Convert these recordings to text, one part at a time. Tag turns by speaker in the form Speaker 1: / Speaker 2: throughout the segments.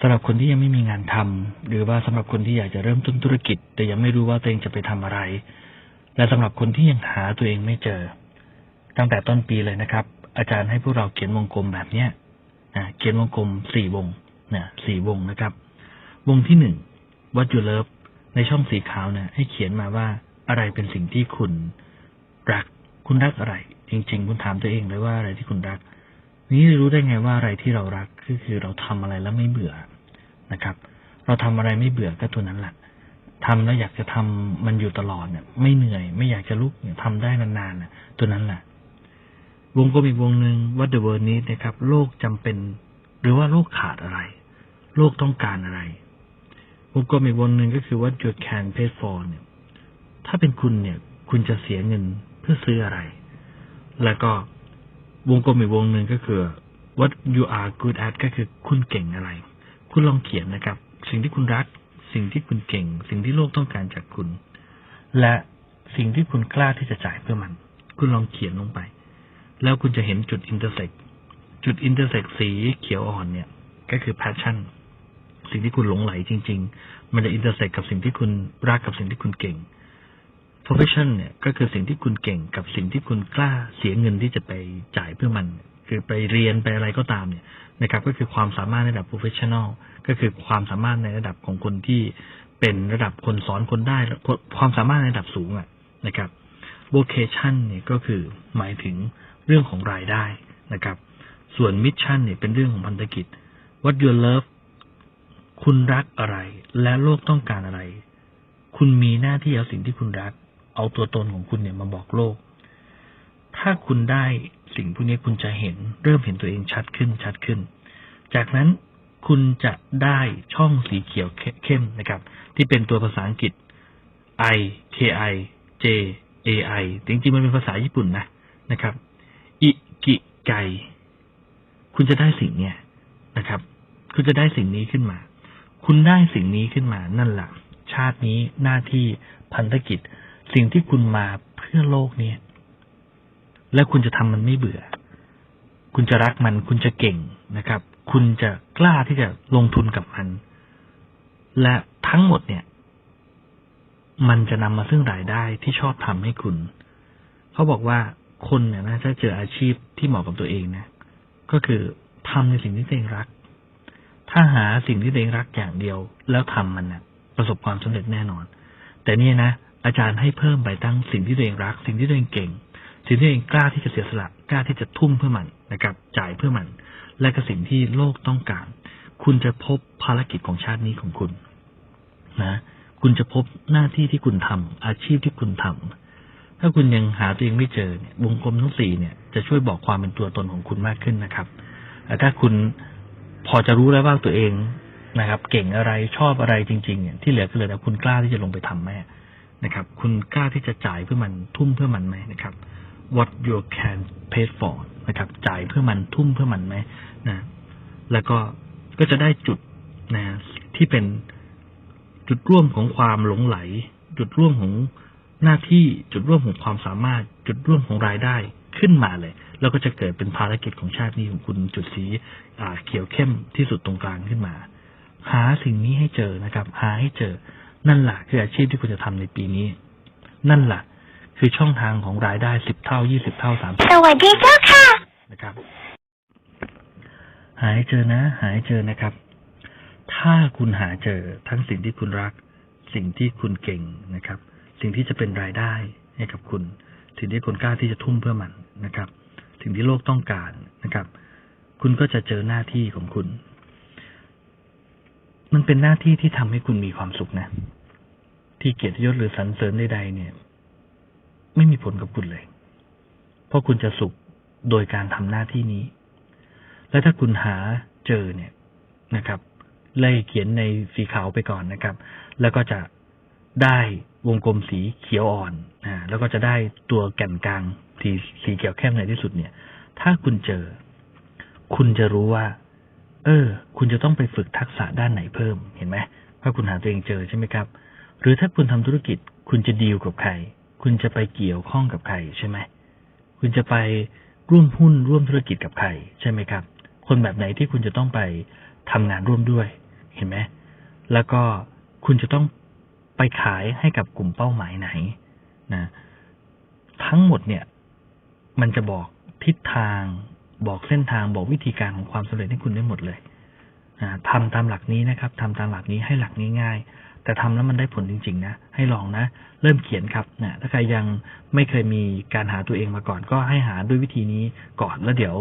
Speaker 1: สำหรับคนที่ยังไม่มีงานทำหรือว่าสำหรับคนที่อยากจะเริ่มต้นธุรกิจ แต่ยังไม่รู้ว่าตัวเองจะไปทำอะไร และสำหรับคนที่ยังหาตัวเองไม่เจอ ตั้งแต่ต้นปีเลยนะครับ อาจารย์ให้พวกเราเขียนวงกลมแบบเนี้ยนะเขียนวงกลมสี่วงนะสี่วงนะครับ วงที่หนึ่ง what you love ในช่องสีขาวเนี่ยให้เขียนมาว่าอะไรเป็นสิ่งที่คุณรัก คุณรักอะไร จริง ๆ คุณถามตัวเองเลยว่าอะไรที่คุณรัก นี้รู้ได้ไงว่าอะไรที่เรารักคือคือเราทำอะไรแล้วไม่เบื่อนะครับ เราทำอะไรไม่เบื่อก็ตัวนั้นแหละทำแล้วอยากจะทำมันอยู่ตลอดเนี่ย ไม่เหนื่อย ไม่อยากจะลุกเนี่ยทำได้นานๆนะตัวนั้นแหละวงกลมอีกวงหนึ่ง what the world needs นะครับ โลกจำเป็น หรือว่าโลกขาดอะไร โลกต้องการอะไรวงกลมอีกวงหนึ่งก็คือ what you can pay for เนี่ย ถ้าเป็นคุณเนี่ย คุณจะเสียเงินเพื่อซื้ออะไร แล้วก็ วงกลมอีกวงหนึ่งก็คือ what you are good at ก็คือคุณเก่งอะไร คุณลองเขียนนะครับ สิ่งที่คุณรัก สิ่งที่คุณเก่ง สิ่งที่โลกต้องการจากคุณ และสิ่งที่คุณกล้าที่จะจ่ายเพื่อมัน คุณลองเขียนลงไป แล้วคุณจะเห็นจุดอินเตอร์เซ็กจุดอินเตอร์เซ็กสีเขียวอ่อนเนี่ย ก็คือ passion สิ่งที่คุณหลงไหลจริง ๆ มันจะอินเตอร์เซ็กกับสิ่งที่คุณรักกับสิ่งที่คุณเก่ง profession เนี่ยก็คือสิ่งที่คุณเก่งกับสิ่งที่คุณกล้าเสียเงินที่จะไปจ่ายเพื่อมัน คือไปเรียนไปอะไรก็ตามเนี่ยนะครับ ก็คือความสามารถในระดับ professional ก็คือความสามารถในระดับของคนที่เป็นระดับคนสอนคนได้ความสามารถในระดับสูงอะนะครับ vocation เนี่ยก็คือหมายถึงเรื่องของรายได้นะครับ ส่วน mission เนี่ยเป็นเรื่องของพันธกิจ what you love คุณรักอะไร และโลกต้องการอะไร คุณมีหน้าที่เอาสิ่งที่คุณรัก เอาตัวตนของคุณเนี่ยมาบอกโลก ถ้าคุณได้สิ่งพวกนี้คุณจะเห็นเริ่มเห็นตัวเองชัดขึ้นชัดขึ้น จากนั้นคุณจะได้ช่องสีเขียวเข้มนะครับ ที่เป็นตัวภาษาอังกฤษ I K I J A I จริงๆมันเป็นภาษาญี่ปุ่นนะนะครับอิกิไกคุณจะได้สิ่งเนี้ยนะครับ คุณจะได้สิ่งนี้ขึ้นมา คุณได้สิ่งนี้ขึ้นมานั่นแหละชาตินี้หน้าที่พันธกิจ สิ่งที่คุณมาเพื่อโลกเนี่ย และคุณจะทำมันไม่เบื่อ คุณจะรักมัน คุณจะเก่งนะครับ คุณจะกล้าที่จะลงทุนกับมัน และทั้งหมดเนี่ย มันจะนำมาซึ่งรายได้ที่ชอบทำให้คุณ เขาบอกว่าคนเนี่ยนะถ้าเจออาชีพที่เหมาะกับตัวเองนะ ก็คือทำในสิ่งที่ตัวเองรัก ถ้าหาสิ่งที่ตัวเองรักอย่างเดียว แล้วทำมันนะประสบความสำเร็จแน่นอน แต่นี่นะ อาจารย์ให้เพิ่มไปตั้งสิ่งที่ตัวเองรัก สิ่งที่ตัวเองเก่ง สิ่งที่ตัวเองกล้าที่จะเสียสละกล้าที่จะทุ่มเพื่อมันนะครับ จ่ายเพื่อมัน และก็สิ่งที่โลกต้องการ คุณจะพบภารกิจของชาตินี้ของคุณ นะ คุณจะพบหน้าที่ที่คุณทำอาชีพที่คุณทำถ้าคุณยังหาตัวเองไม่เจอเนี่ยวงกลมทั้งสี่เนี่ยจะช่วยบอกความเป็นตัวตนของคุณมากขึ้นนะครับแต่ถ้าคุณพอจะรู้แล้วว่าตัวเองนะครับ เก่งอะไรชอบอะไรจริง ๆ เนี่ยที่เหลือก็เหลยแต่คุณกล้าที่จะลงไปทำไหม นะครับ คุณกล้าที่จะจ่ายเพื่อมันทุ่มเพื่อมันไหมนะครับ what you can pay for นะครับ จ่ายเพื่อมันทุ่มเพื่อมันไหมนะ แล้วก็ก็จะได้จุดนะที่เป็นจุดร่วมของความหลงไหล จุดร่วมของหน้าที่จุดร่วมของความสามารถ จุดร่วมของรายได้ขึ้นมาเลย แล้วก็จะเกิดเป็นภารกิจของชาตินี้ของคุณจุดสีอ่าเขียวเข้มที่สุดตรงกลางขึ้นมา หาสิ่งนี้ให้เจอนะครับ หาให้เจอ นั่นแหละคืออาชีพที่คุณจะทำในปีนี้ นั่นแหละคือช่องทางของรายได้สิบเท่ายี่สิบเท่าสามสิบ
Speaker 2: สวัสดีเจ้าค่ะ
Speaker 1: นะครับ หาให้เจอนะ หาให้เจอนะครับ ถ้าคุณหาเจอทั้งสิ่งที่คุณรัก สิ่งที่คุณเก่งนะครับ สิ่งที่จะเป็นรายได้ให้กับคุณ สิ่งที่คุณกล้าที่จะทุ่มเพื่อมันนะครับ สิ่งที่โลกต้องการนะครับ คุณก็จะเจอหน้าที่ของคุณ มันเป็นหน้าที่ที่ทำให้คุณมีความสุขนะ ที่เกียรติยศหรือสรรเสริญใดๆเนี่ย ไม่มีผลกับคุณเลย เพราะคุณจะสุขโดยการทำหน้าที่นี้ และถ้าคุณหาเจอเนี่ยนะครับไล่เขียนในสีขาวไปก่อนนะครับ แล้วก็จะได้วงกลมสีเขียวอ่อนอ่าแล้วก็จะได้ตัวแก่นกลางสีสีเขียวเข้มในที่สุดเนี่ย ถ้าคุณเจอ คุณจะรู้ว่า เออ คุณจะต้องไปฝึกทักษะด้านไหนเพิ่ม เห็นไหมถ้าคุณหาตัวเองเจอใช่ไหมครับ หรือถ้าคุณทำธุรกิจ คุณจะดีลกับใคร คุณจะไปเกี่ยวข้องกับใครใช่ไหม คุณจะไปร่วมหุ้นร่วมธุรกิจกับใครใช่ไหมครับ คนแบบไหนที่คุณจะต้องไปทำงานร่วมด้วย เห็นไหม แล้วก็คุณจะต้องไปขายให้กับกลุ่มเป้าหมายไหนนะ ทั้งหมดเนี่ย มันจะบอกทิศทาง บอกเส้นทางบอกวิธีการของความสำเร็จให้คุณได้หมดเลยนะทำตามหลักนี้นะครับทำตามหลักนี้ให้หลักง่ายๆแต่ทำแล้วมันได้ผลจริงๆนะ ให้ลองนะ เริ่มเขียนครับนะถ้าใครยังไม่เคยมีการหาตัวเองมาก่อน ก็ให้หาด้วยวิธีนี้ก่อนแล้วเดี๋ยว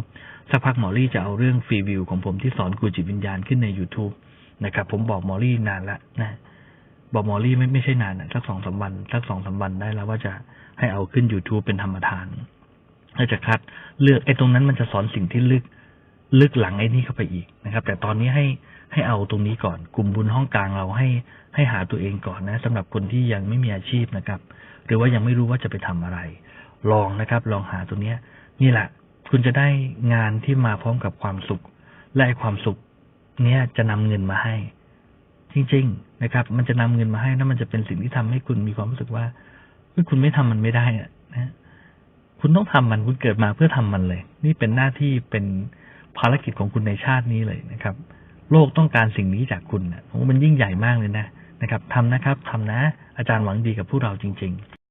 Speaker 1: สักพักหมอรี่จะเอาเรื่องฟรีวิวของผมที่สอนกูจิตวิญญาณขึ้นใน YouTube นะครับ ผมบอกหมอรี่นานละนะบอกหมอรี่ไม่ไม่ใช่นานนะสักสองสามวันสักสองสามวันได้แล้วว่าจะให้เอาขึ้น YouTube เป็นธรรมทาน แล้วจะคัดเลือกไอ้ตรงนั้นมันจะสอนสิ่งที่ลึกลึกหลังไอ้นี่เข้าไปอีกนะครับ แต่ตอนนี้ให้ให้เอาตรงนี้ก่อน กลุ่มบุญห้องกลางเราให้ให้หาตัวเองก่อนนะสำหรับคนที่ยังไม่มีอาชีพนะครับ หรือว่ายังไม่รู้ว่าจะไปทำอะไร ลองนะครับ ลองหาตัวเนี้ย นี่แหละ คุณจะได้งานที่มาพร้อมกับความสุข และไอ้ความสุข เนี้ยจะนำเงินมาให้ จริง ๆนะครับ มันจะนำเงินมาให้แล้วมันจะเป็นสิ่งที่ทำให้คุณมีความรู้สึกว่าคุณไม่ทำมันไม่ได้นะ คุณต้องทำมันคุณเกิดมาเพื่อทำมันเลย นี่เป็นหน้าที่เป็นภารกิจของคุณในชาตินี้เลยนะครับ โลกต้องการสิ่งนี้จากคุณนะผมว่ามันยิ่งใหญ่มากเลยนะนะครับทำนะครับทำนะ อาจารย์หวังดีกับพวกเราจริง ๆ